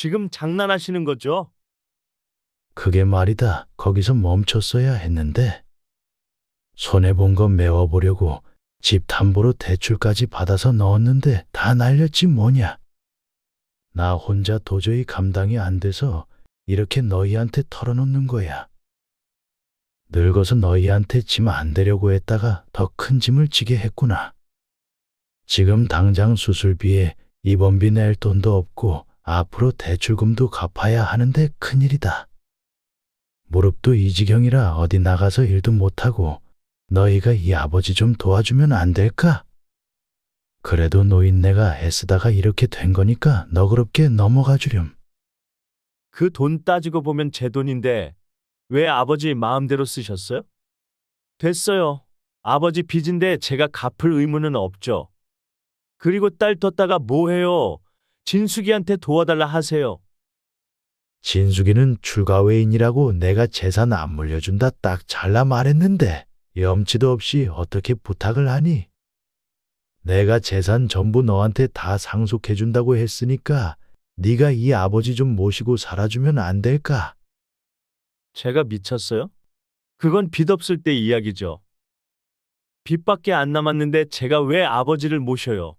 지금 장난하시는 거죠? 그게 말이다. 거기서 멈췄어야 했는데. 손해본 거 메워보려고 집 담보로 대출까지 받아서 넣었는데 다 날렸지 뭐냐. 나 혼자 도저히 감당이 안 돼서 이렇게 너희한테 털어놓는 거야. 늙어서 너희한테 짐 안 되려고 했다가 더 큰 짐을 지게 했구나. 지금 당장 수술비에 입원비 낼 돈도 없고 앞으로 대출금도 갚아야 하는데 큰일이다. 무릎도 이 지경이라 어디 나가서 일도 못하고 너희가 이 아버지 좀 도와주면 안 될까? 그래도 노인네가 애쓰다가 이렇게 된 거니까 너그럽게 넘어가 주렴. 그 돈 따지고 보면 제 돈인데 왜 아버지 마음대로 쓰셨어요? 됐어요. 아버지 빚인데 제가 갚을 의무는 없죠. 그리고 딸 뒀다가 뭐 해요? 진숙이한테 도와달라 하세요. 진숙이는 출가 외인이라고 내가 재산 안 물려준다 딱 잘라 말했는데 염치도 없이 어떻게 부탁을 하니? 내가 재산 전부 너한테 다 상속해준다고 했으니까 네가 이 아버지 좀 모시고 살아주면 안 될까? 제가 미쳤어요? 그건 빚 없을 때 이야기죠. 빚밖에 안 남았는데 제가 왜 아버지를 모셔요?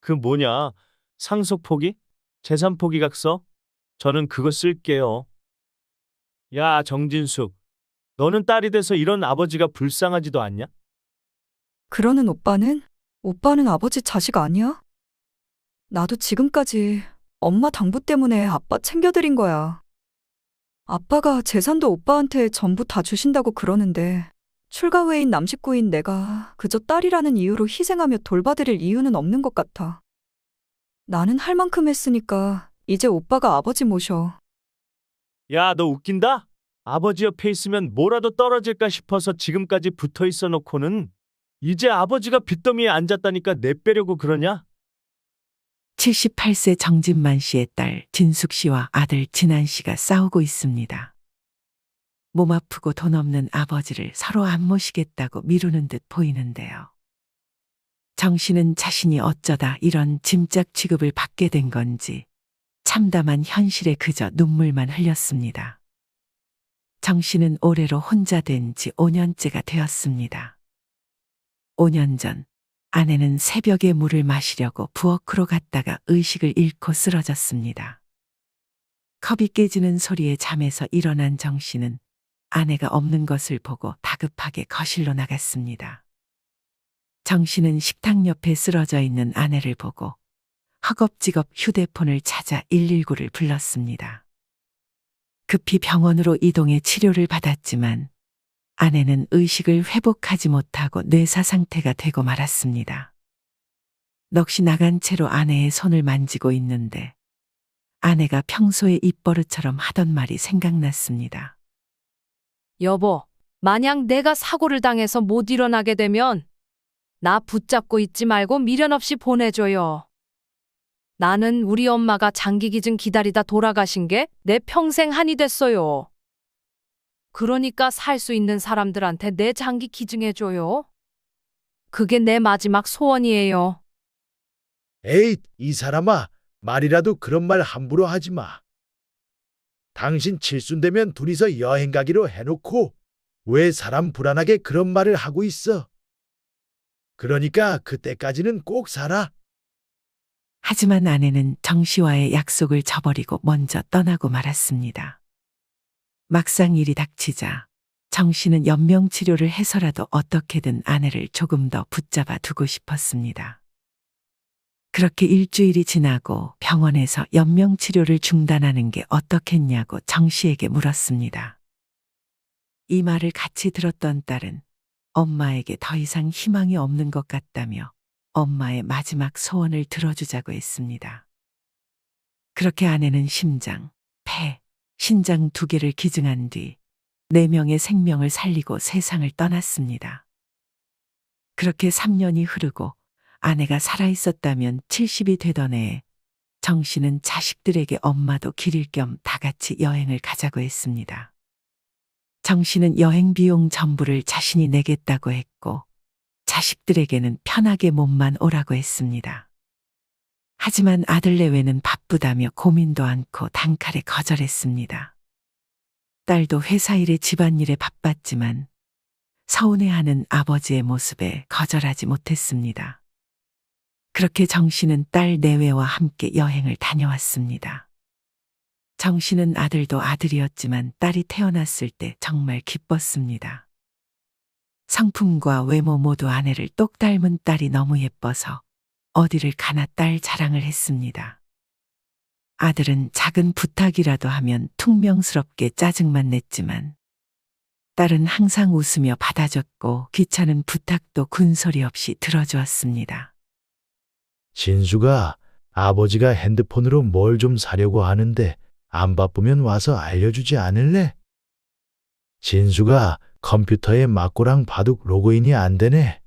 그 뭐냐? 상속 포기? 재산 포기 각서? 저는 그거 쓸게요. 야, 정진숙. 너는 딸이 돼서 이런 아버지가 불쌍하지도 않냐? 그러는 오빠는? 오빠는 아버지 자식 아니야? 나도 지금까지 엄마 당부 때문에 아빠 챙겨드린 거야. 아빠가 재산도 오빠한테 전부 다 주신다고 그러는데 출가 외인 남식구인 내가 그저 딸이라는 이유로 희생하며 돌봐드릴 이유는 없는 것 같아. 나는 할 만큼 했으니까 이제 오빠가 아버지 모셔. 야, 너 웃긴다? 아버지 옆에 있으면 뭐라도 떨어질까 싶어서 지금까지 붙어 있어 놓고는 이제 아버지가 빚더미에 앉았다니까 내빼려고 그러냐? 78세 정진만 씨의 딸 진숙 씨와 아들 진한 씨가 싸우고 있습니다. 몸 아프고 돈 없는 아버지를 서로 안 모시겠다고 미루는 듯 보이는데요. 정 씨는 자신이 어쩌다 이런 짐짝 취급을 받게 된 건지 참담한 현실에 그저 눈물만 흘렸습니다. 정 씨는 올해로 혼자 된 지 5년째가 되었습니다. 5년 전 아내는 새벽에 물을 마시려고 부엌으로 갔다가 의식을 잃고 쓰러졌습니다. 컵이 깨지는 소리에 잠에서 일어난 정 씨는 아내가 없는 것을 보고 다급하게 거실로 나갔습니다. 정 씨는 식탁 옆에 쓰러져 있는 아내를 보고 허겁지겁 휴대폰을 찾아 119를 불렀습니다. 급히 병원으로 이동해 치료를 받았지만 아내는 의식을 회복하지 못하고 뇌사 상태가 되고 말았습니다. 넋이 나간 채로 아내의 손을 만지고 있는데 아내가 평소에 입버릇처럼 하던 말이 생각났습니다. 여보, 만약 내가 사고를 당해서 못 일어나게 되면 나 붙잡고 있지 말고 미련 없이 보내줘요. 나는 우리 엄마가 장기 기증 기다리다 돌아가신 게 내 평생 한이 됐어요. 그러니까 살 수 있는 사람들한테 내 장기 기증해줘요. 그게 내 마지막 소원이에요. 에이, 이 사람아, 말이라도 그런 말 함부로 하지 마. 당신 칠순 되면 둘이서 여행 가기로 해놓고 왜 사람 불안하게 그런 말을 하고 있어? 그러니까 그때까지는 꼭 살아. 하지만 아내는 정 씨와의 약속을 저버리고 먼저 떠나고 말았습니다. 막상 일이 닥치자 정 씨는 연명 치료를 해서라도 어떻게든 아내를 조금 더 붙잡아 두고 싶었습니다. 그렇게 일주일이 지나고 병원에서 연명 치료를 중단하는 게 어떻겠냐고 정 씨에게 물었습니다. 이 말을 같이 들었던 딸은 엄마에게 더 이상 희망이 없는 것 같다며 엄마의 마지막 소원을 들어주자고 했습니다. 그렇게 아내는 심장, 폐, 신장 두 개를 기증한 뒤 네 명의 생명을 살리고 세상을 떠났습니다. 그렇게 3년이 흐르고 아내가 살아있었다면 70이 되던 해에 정 씨는 자식들에게 엄마도 기릴 겸 다 같이 여행을 가자고 했습니다. 정 씨는 여행 비용 전부를 자신이 내겠다고 했고 자식들에게는 편하게 몸만 오라고 했습니다. 하지만 아들 내외는 바쁘다며 고민도 않고 단칼에 거절했습니다. 딸도 회사 일에 집안일에 바빴지만 서운해하는 아버지의 모습에 거절하지 못했습니다. 그렇게 정 씨는 딸 내외와 함께 여행을 다녀왔습니다. 정 씨는 아들도 아들이었지만 딸이 태어났을 때 정말 기뻤습니다. 성품과 외모 모두 아내를 똑 닮은 딸이 너무 예뻐서 어디를 가나 딸 자랑을 했습니다. 아들은 작은 부탁이라도 하면 퉁명스럽게 짜증만 냈지만 딸은 항상 웃으며 받아줬고 귀찮은 부탁도 군소리 없이 들어주었습니다. 진수가 아버지가 핸드폰으로 뭘 좀 사려고 하는데 안 바쁘면 와서 알려주지 않을래? 진수가 컴퓨터에 막고랑 바둑 로그인이 안 되네.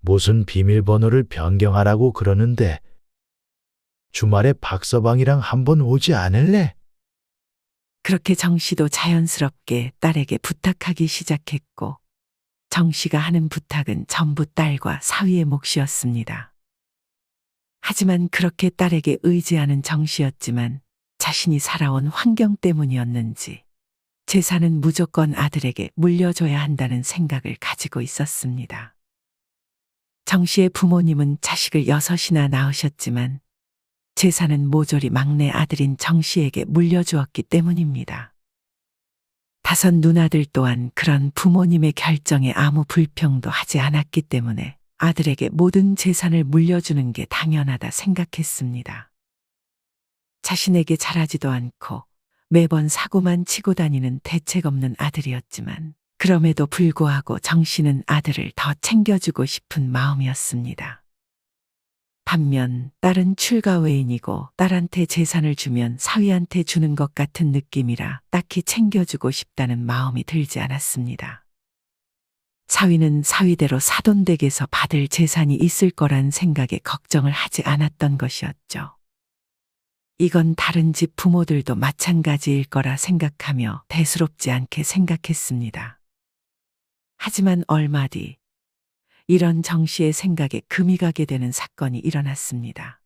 무슨 비밀번호를 변경하라고 그러는데 주말에 박서방이랑 한번 오지 않을래? 그렇게 정 씨도 자연스럽게 딸에게 부탁하기 시작했고 정 씨가 하는 부탁은 전부 딸과 사위의 몫이었습니다. 하지만 그렇게 딸에게 의지하는 정 씨였지만 자신이 살아온 환경 때문이었는지 재산은 무조건 아들에게 물려줘야 한다는 생각을 가지고 있었습니다. 정 씨의 부모님은 자식을 여섯이나 낳으셨지만 재산은 모조리 막내 아들인 정 씨에게 물려주었기 때문입니다. 다섯 누나들 또한 그런 부모님의 결정에 아무 불평도 하지 않았기 때문에 아들에게 모든 재산을 물려주는 게 당연하다 생각했습니다. 자신에게 잘하지도 않고 매번 사고만 치고 다니는 대책 없는 아들이었지만 그럼에도 불구하고 정 씨는 아들을 더 챙겨주고 싶은 마음이었습니다. 반면 딸은 출가 외인이고 딸한테 재산을 주면 사위한테 주는 것 같은 느낌이라 딱히 챙겨주고 싶다는 마음이 들지 않았습니다. 사위는 사위대로 사돈댁에서 받을 재산이 있을 거란 생각에 걱정을 하지 않았던 것이었죠. 이건 다른 집 부모들도 마찬가지일 거라 생각하며 대수롭지 않게 생각했습니다. 하지만 얼마 뒤 이런 정 씨의 생각에 금이 가게 되는 사건이 일어났습니다.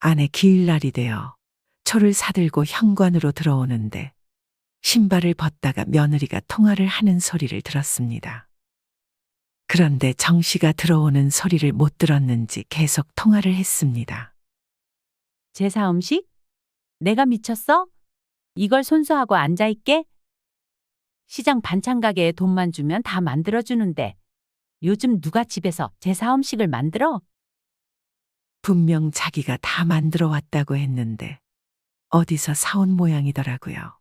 아내 기일날이 되어 초를 사들고 현관으로 들어오는데 신발을 벗다가 며느리가 통화를 하는 소리를 들었습니다. 그런데 정 씨가 들어오는 소리를 못 들었는지 계속 통화를 했습니다. 제사 음식? 내가 미쳤어? 이걸 손수하고 앉아있게? 시장 반찬 가게에 돈만 주면 다 만들어주는데 요즘 누가 집에서 제사 음식을 만들어? 분명 자기가 다 만들어 왔다고 했는데 어디서 사온 모양이더라고요.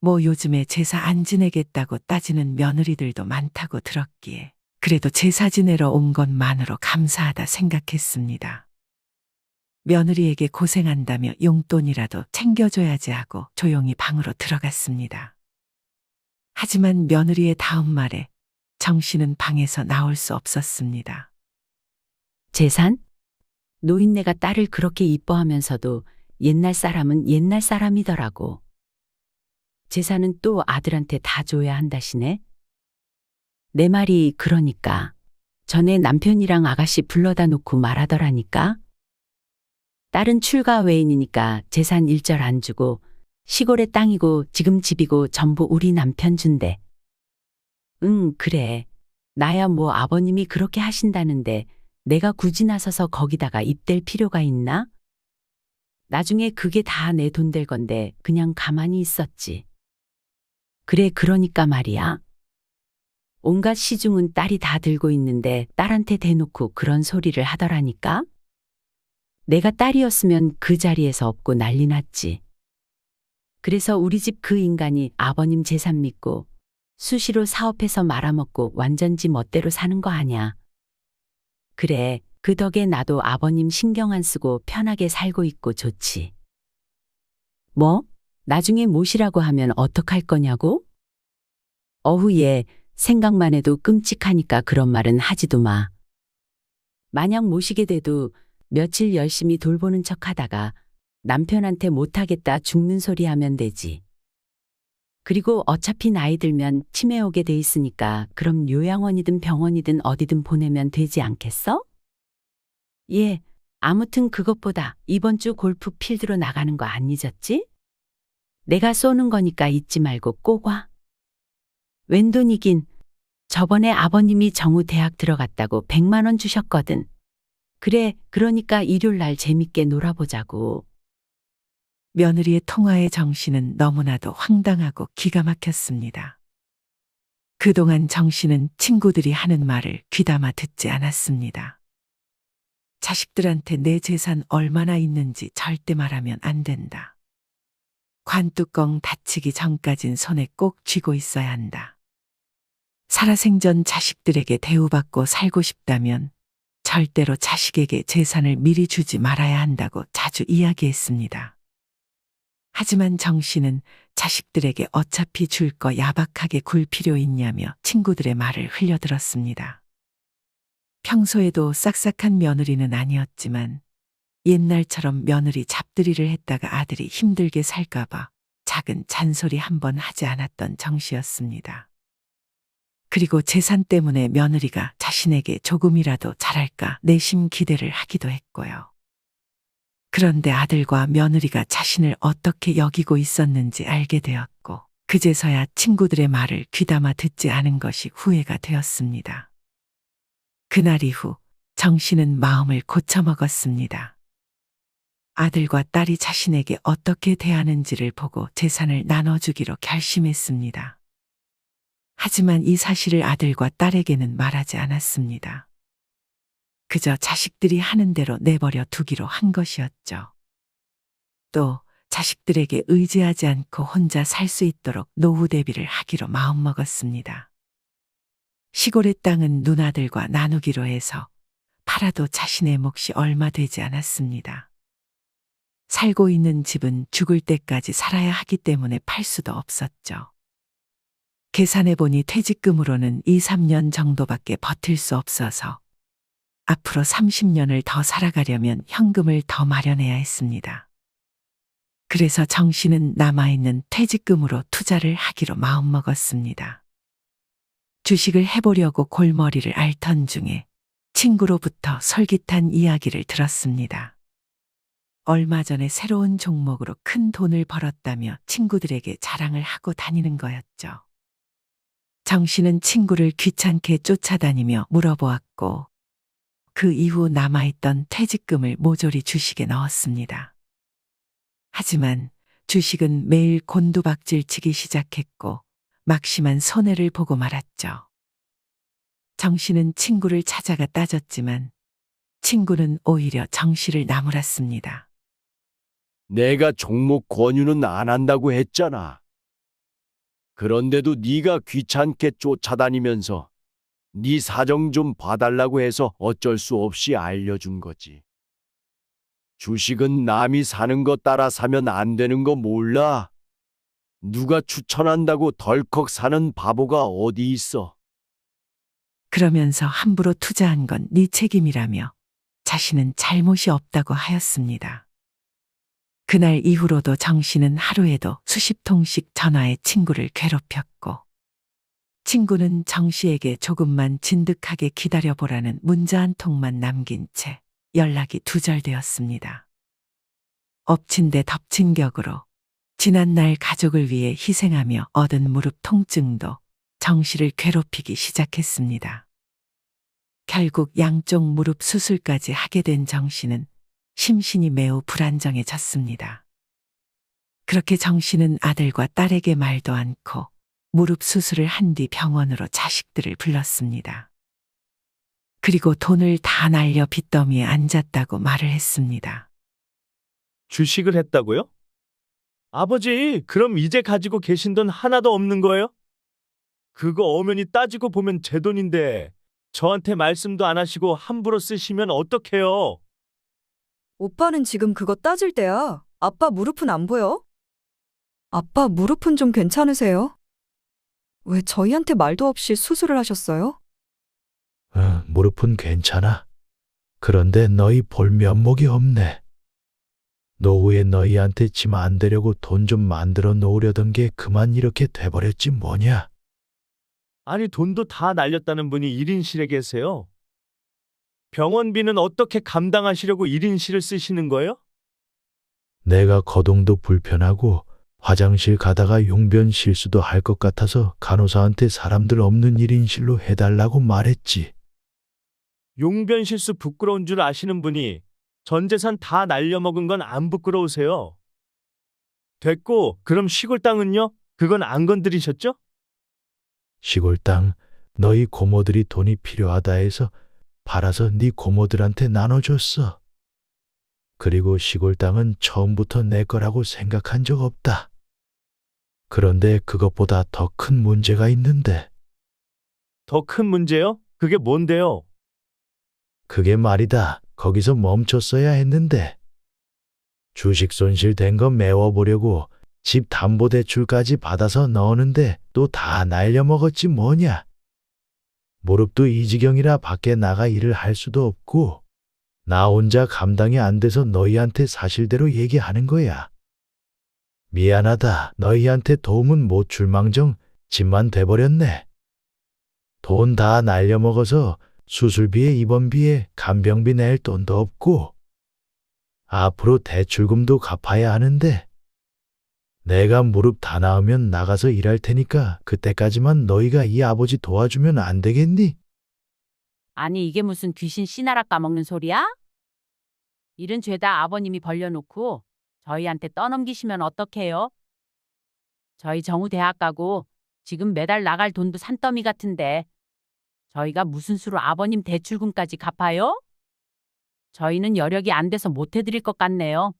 뭐 요즘에 제사 안 지내겠다고 따지는 며느리들도 많다고 들었기에 그래도 제사 지내러 온 것만으로 감사하다 생각했습니다. 며느리에게 고생한다며 용돈이라도 챙겨줘야지 하고 조용히 방으로 들어갔습니다. 하지만 며느리의 다음 말에 정 씨는 방에서 나올 수 없었습니다. 재산? 노인네가 딸을 그렇게 이뻐하면서도 옛날 사람은 옛날 사람이더라고. 재산은 또 아들한테 다 줘야 한다시네. 내 말이 그러니까 전에 남편이랑 아가씨 불러다 놓고 말하더라니까. 딸은 출가 외인이니까 재산 일절 안 주고 시골의 땅이고 지금 집이고 전부 우리 남편 준대. 응, 그래. 나야 뭐 아버님이 그렇게 하신다는데 내가 굳이 나서서 거기다가 입댈 필요가 있나? 나중에 그게 다 내 돈 될 건데 그냥 가만히 있었지. 그래, 그러니까 말이야. 온갖 시중은 딸이 다 들고 있는데 딸한테 대놓고 그런 소리를 하더라니까? 내가 딸이었으면 그 자리에서 없고 난리 났지. 그래서 우리 집 그 인간이 아버님 재산 믿고 수시로 사업해서 말아먹고 완전 지 멋대로 사는 거 아냐. 그래, 그 덕에 나도 아버님 신경 안 쓰고 편하게 살고 있고 좋지. 뭐? 나중에 모시라고 하면 어떡할 거냐고? 어후 얘 생각만 해도 끔찍하니까 그런 말은 하지도 마. 만약 모시게 돼도 며칠 열심히 돌보는 척 하다가 남편한테 못하겠다 죽는 소리 하면 되지. 그리고 어차피 나이 들면 치매 오게 돼 있으니까 그럼 요양원이든 병원이든 어디든 보내면 되지 않겠어? 예, 아무튼 그것보다 이번 주 골프 필드로 나가는 거 안 잊었지? 내가 쏘는 거니까 잊지 말고 꼭 와. 웬돈이긴 저번에 아버님이 정우 대학 들어갔다고 100만 원 주셨거든. 그래, 그러니까 일요일 날 재밌게 놀아보자고. 며느리의 통화의 정신은 너무나도 황당하고 기가 막혔습니다. 그동안 정씨는 친구들이 하는 말을 귀담아 듣지 않았습니다. 자식들한테 내 재산 얼마나 있는지 절대 말하면 안 된다. 관뚜껑 닫히기 전까진 손에 꼭 쥐고 있어야 한다. 살아생전 자식들에게 대우받고 살고 싶다면 절대로 자식에게 재산을 미리 주지 말아야 한다고 자주 이야기했습니다. 하지만 정 씨는 자식들에게 어차피 줄 거 야박하게 굴 필요 있냐며 친구들의 말을 흘려들었습니다. 평소에도 싹싹한 며느리는 아니었지만 옛날처럼 며느리 잡들이를 했다가 아들이 힘들게 살까봐 작은 잔소리 한 번 하지 않았던 정 씨였습니다. 그리고 재산 때문에 며느리가 자신에게 조금이라도 잘할까 내심 기대를 하기도 했고요. 그런데 아들과 며느리가 자신을 어떻게 여기고 있었는지 알게 되었고, 그제서야 친구들의 말을 귀담아 듣지 않은 것이 후회가 되었습니다. 그날 이후 정 씨는 마음을 고쳐먹었습니다. 아들과 딸이 자신에게 어떻게 대하는지를 보고 재산을 나눠주기로 결심했습니다. 하지만 이 사실을 아들과 딸에게는 말하지 않았습니다. 그저 자식들이 하는 대로 내버려 두기로 한 것이었죠. 또 자식들에게 의지하지 않고 혼자 살 수 있도록 노후 대비를 하기로 마음먹었습니다. 시골의 땅은 누나들과 나누기로 해서 팔아도 자신의 몫이 얼마 되지 않았습니다. 살고 있는 집은 죽을 때까지 살아야 하기 때문에 팔 수도 없었죠. 계산해보니 퇴직금으로는 2, 3년 정도밖에 버틸 수 없어서 앞으로 30년을 더 살아가려면 현금을 더 마련해야 했습니다. 그래서 정 씨는 남아있는 퇴직금으로 투자를 하기로 마음먹었습니다. 주식을 해보려고 골머리를 앓던 중에 친구로부터 솔깃한 이야기를 들었습니다. 얼마 전에 새로운 종목으로 큰 돈을 벌었다며 친구들에게 자랑을 하고 다니는 거였죠. 정 씨는 친구를 귀찮게 쫓아다니며 물어보았고, 그 이후 남아있던 퇴직금을 모조리 주식에 넣었습니다. 하지만 주식은 매일 곤두박질 치기 시작했고, 막심한 손해를 보고 말았죠. 정 씨는 친구를 찾아가 따졌지만, 친구는 오히려 정 씨를 나무랐습니다. 내가 종목 권유는 안 한다고 했잖아. 그런데도 네가 귀찮게 쫓아다니면서 네 사정 좀 봐달라고 해서 어쩔 수 없이 알려준 거지. 주식은 남이 사는 거 따라 사면 안 되는 거 몰라? 누가 추천한다고 덜컥 사는 바보가 어디 있어? 그러면서 함부로 투자한 건 네 책임이라며 자신은 잘못이 없다고 하였습니다. 그날 이후로도 정 씨는 하루에도 수십 통씩 전화해 친구를 괴롭혔고, 친구는 정 씨에게 조금만 진득하게 기다려보라는 문자 한 통만 남긴 채 연락이 두절되었습니다. 엎친 데 덮친 격으로 지난날 가족을 위해 희생하며 얻은 무릎 통증도 정 씨를 괴롭히기 시작했습니다. 결국 양쪽 무릎 수술까지 하게 된 정 씨는 심신이 매우 불안정해졌습니다. 그렇게 정 씨는 아들과 딸에게 말도 않고 무릎 수술을 한 뒤 병원으로 자식들을 불렀습니다. 그리고 돈을 다 날려 빚더미에 앉았다고 말을 했습니다. 주식을 했다고요? 아버지, 그럼 이제 가지고 계신 돈 하나도 없는 거예요? 그거 엄연히 따지고 보면 제 돈인데 저한테 말씀도 안 하시고 함부로 쓰시면 어떡해요? 오빠는 지금 그거 따질 때야. 아빠 무릎은 안 보여? 아빠 무릎은 좀 괜찮으세요? 왜 저희한테 말도 없이 수술을 하셨어요? 어, 무릎은 괜찮아. 그런데 너희 볼 면목이 없네. 노후에 너희한테 짐 안 되려고 돈 좀 만들어 놓으려던 게 그만 이렇게 돼버렸지 뭐냐. 아니 돈도 다 날렸다는 분이 1인실에 계세요. 병원비는 어떻게 감당하시려고 1인실을 쓰시는 거예요? 내가 거동도 불편하고 화장실 가다가 용변 실수도 할 것 같아서 간호사한테 사람들 없는 1인실로 해달라고 말했지. 용변 실수 부끄러운 줄 아시는 분이 전 재산 다 날려먹은 건 안 부끄러우세요? 됐고, 그럼 시골 땅은요? 그건 안 건드리셨죠? 시골 땅 너희 고모들이 돈이 필요하다 해서 팔아서 네 고모들한테 나눠줬어. 그리고 시골 땅은 처음부터 내 거라고 생각한 적 없다. 그런데 그것보다 더 큰 문제가 있는데 더 큰 문제요? 그게 뭔데요? 그게 말이다. 거기서 멈췄어야 했는데 주식 손실 된거 메워보려고 집 담보대출까지 받아서 넣었는데 또 다 날려먹었지 뭐냐. 무릎도 이 지경이라 밖에 나가 일을 할 수도 없고 나 혼자 감당이 안 돼서 너희한테 사실대로 얘기하는 거야. 미안하다. 너희한테 도움은 못 줄망정 집만 돼버렸네. 돈 다 날려먹어서 수술비에 입원비에 간병비 낼 돈도 없고 앞으로 대출금도 갚아야 하는데 내가 무릎 다 나으면 나가서 일할 테니까 그때까지만 너희가 이 아버지 도와주면 안 되겠니? 아니 이게 무슨 귀신 씨나라 까먹는 소리야? 일은 죄다 아버님이 벌려놓고 저희한테 떠넘기시면 어떡해요? 저희 정우 대학 가고 지금 매달 나갈 돈도 산더미 같은데 저희가 무슨 수로 아버님 대출금까지 갚아요? 저희는 여력이 안 돼서 못 해드릴 것 같네요.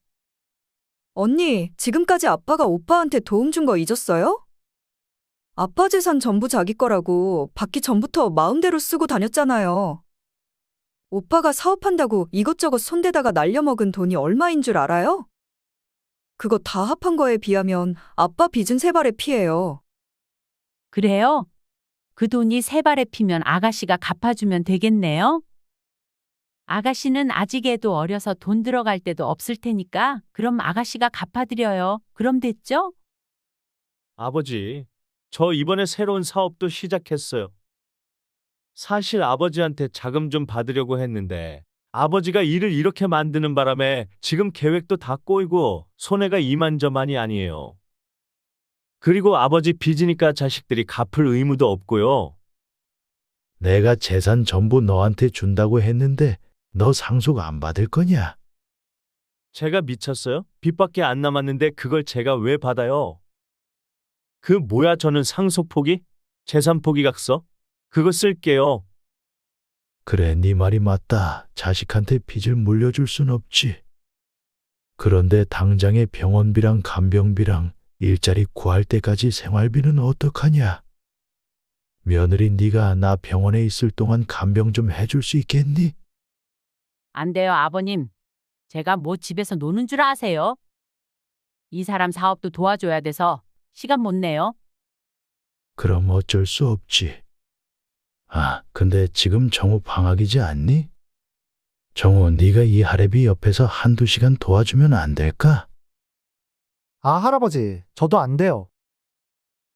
언니, 지금까지 아빠가 오빠한테 도움 준 거 잊었어요? 아빠 재산 전부 자기 거라고 받기 전부터 마음대로 쓰고 다녔잖아요. 오빠가 사업한다고 이것저것 손대다가 날려먹은 돈이 얼마인 줄 알아요? 그거 다 합한 거에 비하면 아빠 빚은 세 발의 피해요. 그래요? 그 돈이 세 발에 피면 아가씨가 갚아주면 되겠네요? 아가씨는 아직 애도 어려서 돈 들어갈 때도 없을 테니까 그럼 아가씨가 갚아드려요. 그럼 됐죠? 아버지, 저 이번에 새로운 사업도 시작했어요. 사실 아버지한테 자금 좀 받으려고 했는데 아버지가 일을 이렇게 만드는 바람에 지금 계획도 다 꼬이고 손해가 이만저만이 아니에요. 그리고 아버지 빚이니까 자식들이 갚을 의무도 없고요. 내가 재산 전부 너한테 준다고 했는데 너 상속 안 받을 거냐? 제가 미쳤어요? 빚밖에 안 남았는데 그걸 제가 왜 받아요? 그 뭐야 저는 상속 포기? 재산 포기 각서? 그거 쓸게요. 그래, 네 말이 맞다. 자식한테 빚을 물려줄 순 없지. 그런데 당장의 병원비랑 간병비랑 일자리 구할 때까지 생활비는 어떡하냐? 며느리 네가 나 병원에 있을 동안 간병 좀 해줄 수 있겠니? 안 돼요, 아버님. 제가 뭐 집에서 노는 줄 아세요? 이 사람 사업도 도와줘야 돼서 시간 못 내요. 그럼 어쩔 수 없지. 아, 근데 지금 정우 방학이지 않니? 정우, 네가 이 할애비 옆에서 한두 시간 도와주면 안 될까? 아, 할아버지, 저도 안 돼요.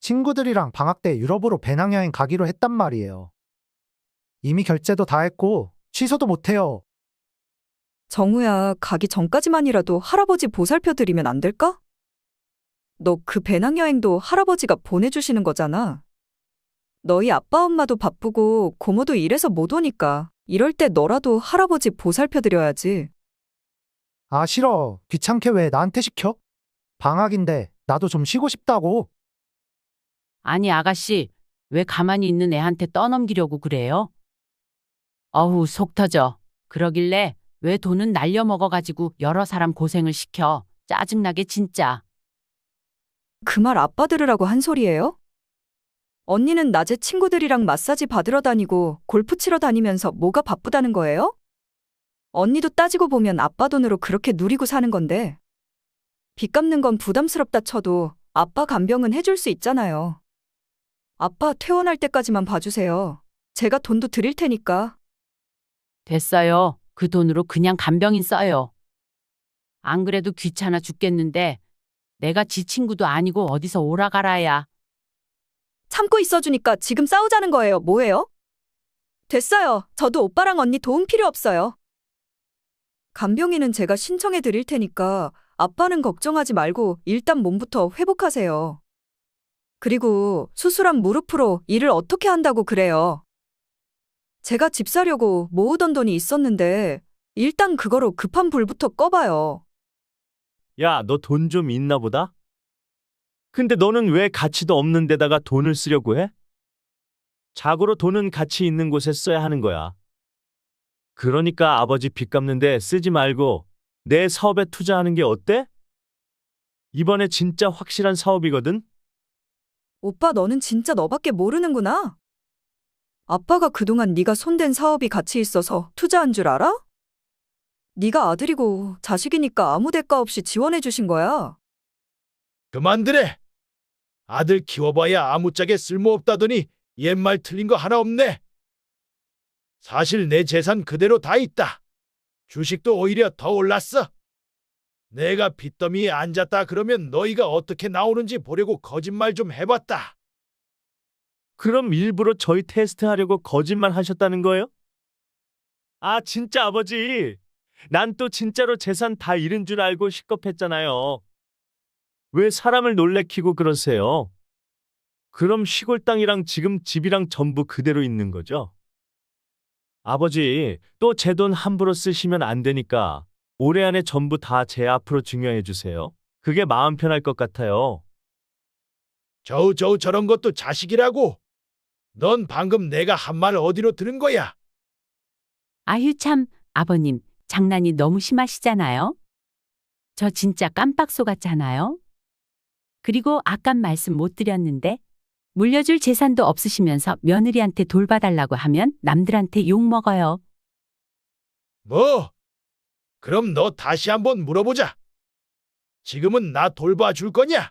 친구들이랑 방학 때 유럽으로 배낭여행 가기로 했단 말이에요. 이미 결제도 다 했고, 취소도 못 해요. 정우야, 가기 전까지만이라도 할아버지 보살펴 드리면 안 될까? 너 그 배낭여행도 할아버지가 보내주시는 거잖아. 너희 아빠 엄마도 바쁘고 고모도 일해서 못 오니까 이럴 때 너라도 할아버지 보살펴 드려야지. 아, 싫어. 귀찮게 왜 나한테 시켜? 방학인데, 나도 좀 쉬고 싶다고. 아니, 아가씨, 왜 가만히 있는 애한테 떠넘기려고 그래요? 어후, 속 터져. 그러길래 왜 돈은 날려먹어가지고 여러 사람 고생을 시켜. 짜증나게 진짜. 그 말 아빠 들으라고 한 소리예요? 언니는 낮에 친구들이랑 마사지 받으러 다니고 골프 치러 다니면서 뭐가 바쁘다는 거예요? 언니도 따지고 보면 아빠 돈으로 그렇게 누리고 사는 건데. 빚 갚는 건 부담스럽다 쳐도 아빠 간병은 해줄 수 있잖아요. 아빠 퇴원할 때까지만 봐주세요. 제가 돈도 드릴 테니까. 됐어요. 그 돈으로 그냥 간병인 써요. 안 그래도 귀찮아 죽겠는데 내가 지 친구도 아니고 어디서 오라가라야. 참고 있어주니까 지금 싸우자는 거예요. 뭐예요? 됐어요. 저도 오빠랑 언니 도움 필요 없어요. 간병인은 제가 신청해 드릴 테니까 아빠는 걱정하지 말고 일단 몸부터 회복하세요. 그리고 수술한 무릎으로 일을 어떻게 한다고 그래요. 제가 집 사려고 모으던 돈이 있었는데 일단 그거로 급한 불부터 꺼봐요. 야, 너 돈 좀 있나 보다? 근데 너는 왜 가치도 없는 데다가 돈을 쓰려고 해? 자고로 돈은 가치 있는 곳에 써야 하는 거야. 그러니까 아버지 빚 갚는데 쓰지 말고 내 사업에 투자하는 게 어때? 이번에 진짜 확실한 사업이거든? 오빠 너는 진짜 너밖에 모르는구나. 아빠가 그동안 네가 손댄 사업이 가치 있어서 투자한 줄 알아? 네가 아들이고 자식이니까 아무 대가 없이 지원해 주신 거야. 그만들래 아들 키워봐야 아무짝에 쓸모없다더니 옛말 틀린 거 하나 없네. 사실 내 재산 그대로 다 있다. 주식도 오히려 더 올랐어. 내가 빚더미에 앉았다 그러면 너희가 어떻게 나오는지 보려고 거짓말 좀 해봤다. 그럼 일부러 저희 테스트하려고 거짓말 하셨다는 거예요? 아, 진짜 아버지. 난 또 진짜로 재산 다 잃은 줄 알고 식겁했잖아요. 왜 사람을 놀래키고 그러세요? 그럼 시골 땅이랑 지금 집이랑 전부 그대로 있는 거죠? 아버지, 또 제 돈 함부로 쓰시면 안 되니까 올해 안에 전부 다 제 앞으로 증여해 주세요. 그게 마음 편할 것 같아요. 저우 저우 저런 것도 자식이라고. 넌 방금 내가 한말 어디로 들은 거야? 아휴 참, 아버님, 장난이 너무 심하시잖아요? 저 진짜 깜빡 속았잖아요? 그리고 아까 말씀 못 드렸는데, 물려줄 재산도 없으시면서 며느리한테 돌봐달라고 하면 남들한테 욕 먹어요. 뭐? 그럼 너 다시 한번 물어보자. 지금은 나 돌봐줄 거냐?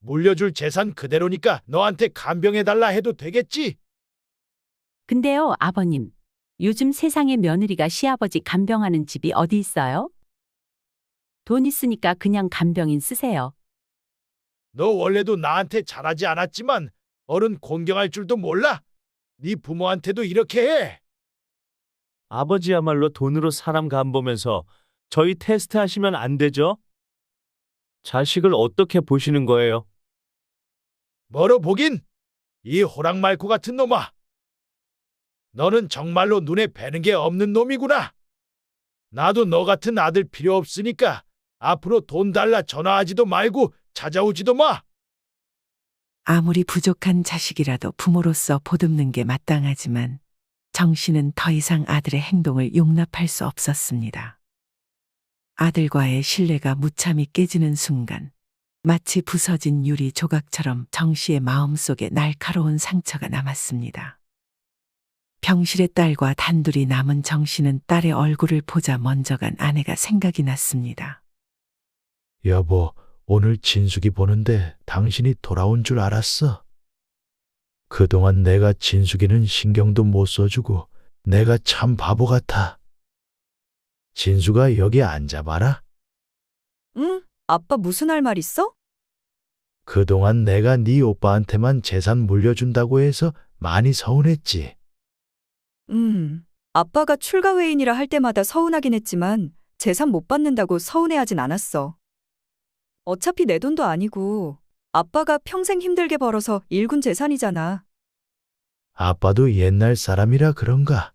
물려줄 재산 그대로니까 너한테 간병해달라 해도 되겠지? 근데요, 아버님. 요즘 세상에 며느리가 시아버지 간병하는 집이 어디 있어요? 돈 있으니까 그냥 간병인 쓰세요. 너 원래도 나한테 잘하지 않았지만 어른 공경할 줄도 몰라? 네 부모한테도 이렇게 해. 아버지야말로 돈으로 사람 간보면서 저희 테스트 하시면 안 되죠? 자식을 어떻게 보시는 거예요? 뭐로 보긴? 이 호랑말코 같은 놈아. 너는 정말로 눈에 뵈는 게 없는 놈이구나. 나도 너 같은 아들 필요 없으니까 앞으로 돈 달라 전화하지도 말고 찾아오지도 마. 아무리 부족한 자식이라도 부모로서 보듬는 게 마땅하지만 정 씨는 더 이상 아들의 행동을 용납할 수 없었습니다. 아들과의 신뢰가 무참히 깨지는 순간 마치 부서진 유리 조각처럼 정 씨의 마음속에 날카로운 상처가 남았습니다. 병실의 딸과 단둘이 남은 정 씨는 딸의 얼굴을 보자 먼저 간 아내가 생각이 났습니다. 여보, 오늘 진숙이 보는데 당신이 돌아온 줄 알았어. 그동안 내가 진숙이는 신경도 못 써주고 내가 참 바보 같아. 진숙아 여기 앉아봐라. 응? 아빠 무슨 할 말 있어? 그동안 내가 네 오빠한테만 재산 물려준다고 해서 많이 서운했지. 음, 아빠가 출가 외인이라 할 때마다 서운하긴 했지만 재산 못 받는다고 서운해하진 않았어. 어차피 내 돈도 아니고 아빠가 평생 힘들게 벌어서 일군 재산이잖아. 아빠도 옛날 사람이라 그런가.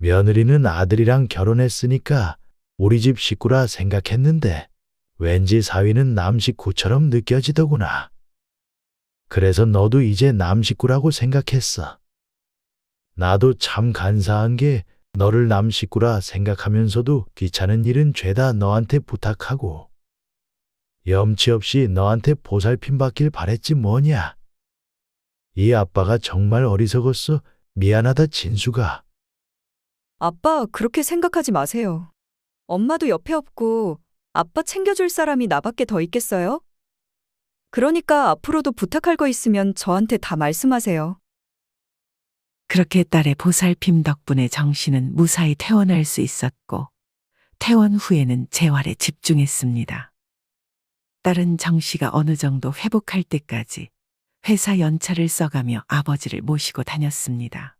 며느리는 아들이랑 결혼했으니까 우리 집 식구라 생각했는데 왠지 사위는 남 식구처럼 느껴지더구나. 그래서 너도 이제 남 식구라고 생각했어. 나도 참 간사한 게 너를 남 식구라 생각하면서도 귀찮은 일은 죄다 너한테 부탁하고 염치 없이 너한테 보살핌 받길 바랬지 뭐냐. 이 아빠가 정말 어리석었어. 미안하다 진수가. 아빠 그렇게 생각하지 마세요. 엄마도 옆에 없고 아빠 챙겨줄 사람이 나밖에 더 있겠어요? 그러니까 앞으로도 부탁할 거 있으면 저한테 다 말씀하세요. 그렇게 딸의 보살핌 덕분에 정 씨는 무사히 퇴원할 수 있었고 퇴원 후에는 재활에 집중했습니다. 딸은 정 씨가 어느 정도 회복할 때까지 회사 연차를 써가며 아버지를 모시고 다녔습니다.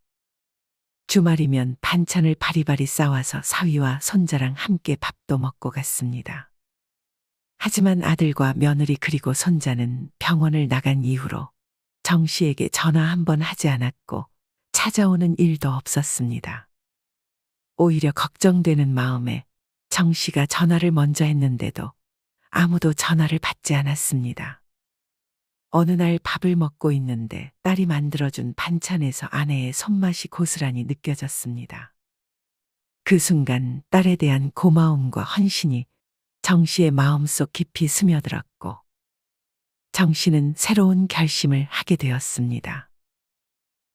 주말이면 반찬을 바리바리 싸와서 사위와 손자랑 함께 밥도 먹고 갔습니다. 하지만 아들과 며느리 그리고 손자는 병원을 나간 이후로 정 씨에게 전화 한 번 하지 않았고 찾아오는 일도 없었습니다. 오히려 걱정되는 마음에 정 씨가 전화를 먼저 했는데도 아무도 전화를 받지 않았습니다. 어느 날 밥을 먹고 있는데 딸이 만들어준 반찬에서 아내의 손맛이 고스란히 느껴졌습니다. 그 순간 딸에 대한 고마움과 헌신이 정 씨의 마음속 깊이 스며들었고 정 씨는 새로운 결심을 하게 되었습니다.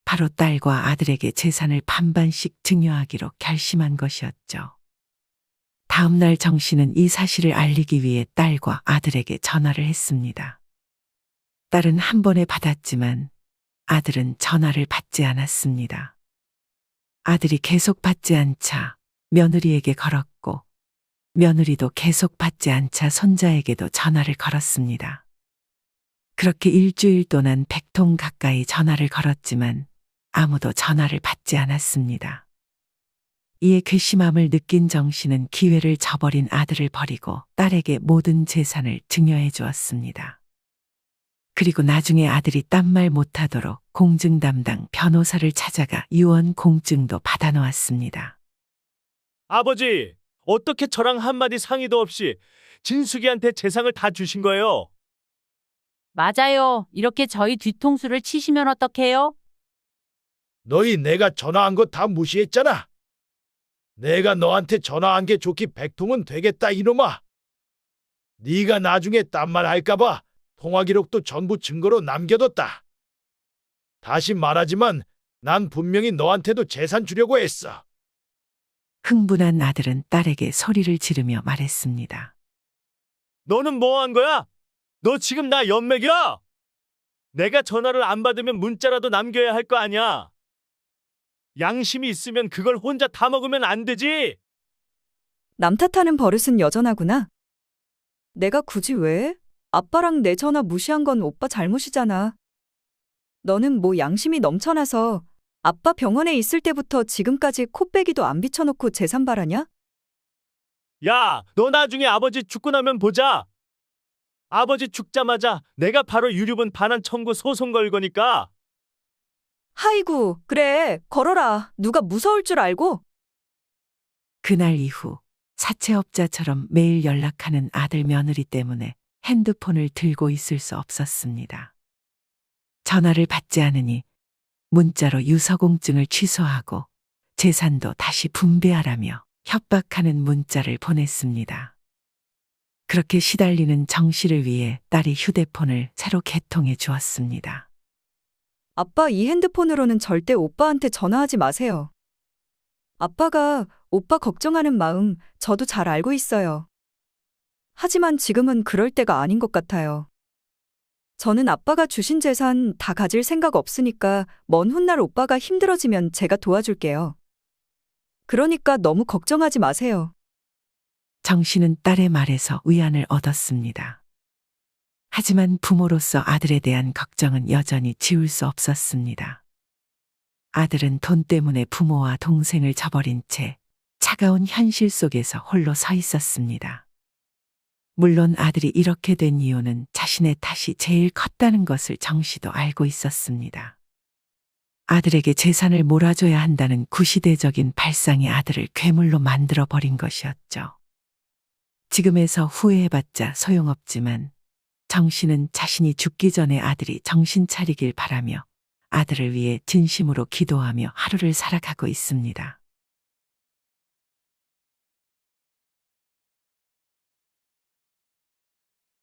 바로 딸과 아들에게 재산을 반반씩 증여하기로 결심한 것이었죠. 다음 날 정 씨는 이 사실을 알리기 위해 딸과 아들에게 전화를 했습니다. 딸은 한 번에 받았지만 아들은 전화를 받지 않았습니다. 아들이 계속 받지 않자 며느리에게 걸었고 며느리도 계속 받지 않자 손자에게도 전화를 걸었습니다. 그렇게 일주일 동안 백통 가까이 전화를 걸었지만 아무도 전화를 받지 않았습니다. 이에 괘씸함을 느낀 정 씨는 기회를 저버린 아들을 버리고 딸에게 모든 재산을 증여해 주었습니다. 그리고 나중에 아들이 딴 말 못하도록 공증 담당 변호사를 찾아가 유언 공증도 받아놓았습니다. 아버지, 어떻게 저랑 한마디 상의도 없이 진숙이한테 재산을 다 주신 거예요? 맞아요. 이렇게 저희 뒤통수를 치시면 어떡해요? 너희 내가 전화한 거 다 무시했잖아. 내가 너한테 전화한 게 좋기 백통은 되겠다 이놈아. 네가 나중에 딴 말 할까봐 통화 기록도 전부 증거로 남겨뒀다. 다시 말하지만 난 분명히 너한테도 재산 주려고 했어. 흥분한 아들은 딸에게 소리를 지르며 말했습니다. 너는 뭐 한 거야? 너 지금 나 연맥이야? 내가 전화를 안 받으면 문자라도 남겨야 할 거 아니야. 양심이 있으면 그걸 혼자 다 먹으면 안 되지. 남 탓하는 버릇은 여전하구나. 내가 굳이 왜? 아빠랑 내 전화 무시한 건 오빠 잘못이잖아. 너는 뭐 양심이 넘쳐나서 아빠 병원에 있을 때부터 지금까지 코빼기도 안 비춰놓고 재산 바라냐? 야, 너 나중에 아버지 죽고 나면 보자. 아버지 죽자마자 내가 바로 유류분 반환 청구 소송 걸 거니까. 하이구, 그래, 걸어라. 누가 무서울 줄 알고? 그날 이후 사채업자처럼 매일 연락하는 아들 며느리 때문에 핸드폰을 들고 있을 수 없었습니다. 전화를 받지 않으니 문자로 유서공증을 취소하고 재산도 다시 분배하라며 협박하는 문자를 보냈습니다. 그렇게 시달리는 정 씨를 위해 딸이 휴대폰을 새로 개통해 주었습니다. 아빠 이 핸드폰으로는 절대 오빠한테 전화하지 마세요. 아빠가 오빠 걱정하는 마음 저도 잘 알고 있어요. 하지만 지금은 그럴 때가 아닌 것 같아요. 저는 아빠가 주신 재산 다 가질 생각 없으니까 먼 훗날 오빠가 힘들어지면 제가 도와줄게요. 그러니까 너무 걱정하지 마세요. 정 씨는 딸의 말에서 위안을 얻었습니다. 하지만 부모로서 아들에 대한 걱정은 여전히 지울 수 없었습니다. 아들은 돈 때문에 부모와 동생을 저버린 채 차가운 현실 속에서 홀로 서 있었습니다. 물론 아들이 이렇게 된 이유는 자신의 탓이 제일 컸다는 것을 정 씨도 알고 있었습니다. 아들에게 재산을 몰아줘야 한다는 구시대적인 발상이 아들을 괴물로 만들어 버린 것이었죠. 지금에서 후회해봤자 소용없지만 정 씨는 자신이 죽기 전에 아들이 정신 차리길 바라며 아들을 위해 진심으로 기도하며 하루를 살아가고 있습니다.